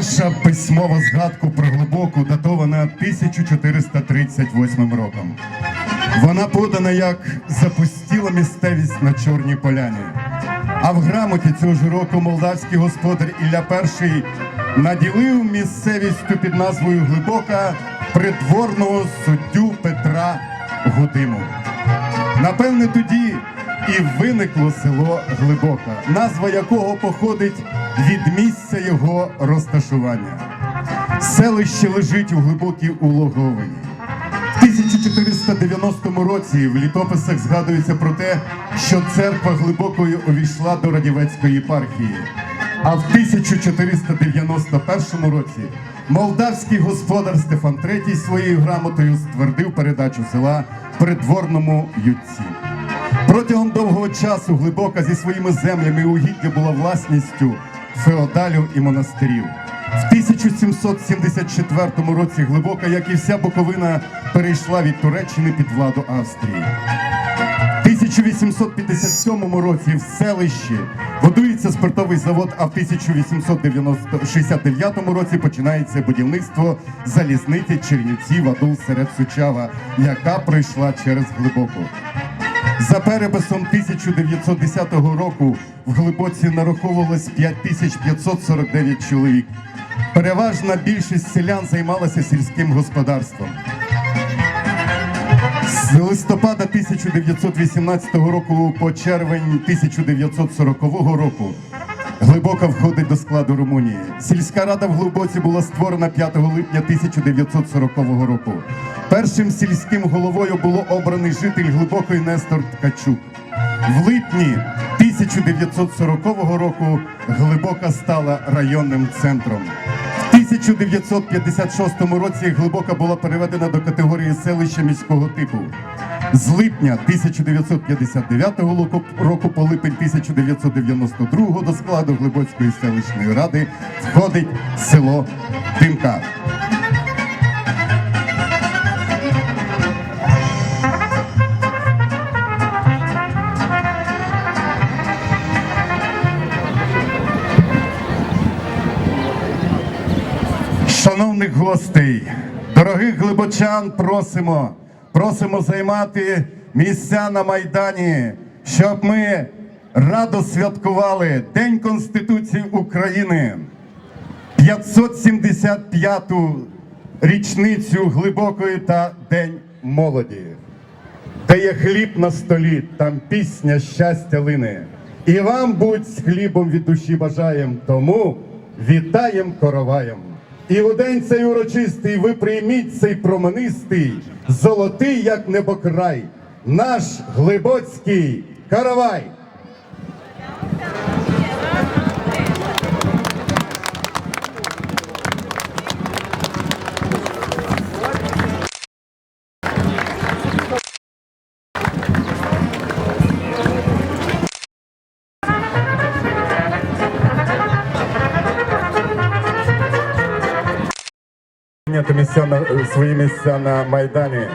Перша письмова згадка про глибоку датована 1438 роком. Вона подана як запустіла місцевість на Чорній поляні. А в грамоті цього ж року молдавський господар Ілля І наділив місцевістю під назвою Глибока придворного суддю Петра Гудиму. Напевне, тоді і виникло село Глибока, назва якого походить від місця його розташування. Селище лежить у глибокій улоговині. В 1490 році в літописах згадується про те, що церква глибокою увійшла до Радівецької єпархії. А в 1491 році молдавський господар Стефан III своєю грамотою ствердив передачу села придворному ютці. Протягом довгого часу глибока зі своїми землями і угіддя була власністю феодалів і монастирів. В 1774 році глибока, як і вся Буковина, перейшла від Туреччини під владу Австрії. В 1857 році в селищі будується спиртовий завод, а в 1869 році починається будівництво залізниці Чернівці Вадул серед Сучава, яка пройшла через глибоку. За переписом 1910 року в Глибоці нараховувалось 5549 чоловік. Переважна більшість селян займалася сільським господарством. З листопада 1918 року по червень 1940 року Глибока входить до складу Румунії. Сільська рада в Глибоці була створена 5 липня 1940 року. Першим сільським головою було обраний житель Глибокої Нестор Ткачук. В липні 1940 року Глибока стала районним центром. В 1956 році Глибока була переведена до категорії селища міського типу. З липня 1959 року- по липень 1992 до складу Глибоцької селищної ради входить село Тимка. Шановних гостей, дорогих глибочан, просимо, просимо займати місця на Майдані, щоб ми радо святкували День Конституції України, 575-ту річницю глибокої та День молоді. Де є хліб на столі, там пісня щастя лине. І вам будь з хлібом від душі бажаєм, тому вітаєм короваєм. І в день цей урочистий ви прийміть цей променистий, золотий, як небокрай, наш глибоцький каравай. Місця на свої місця на майдані.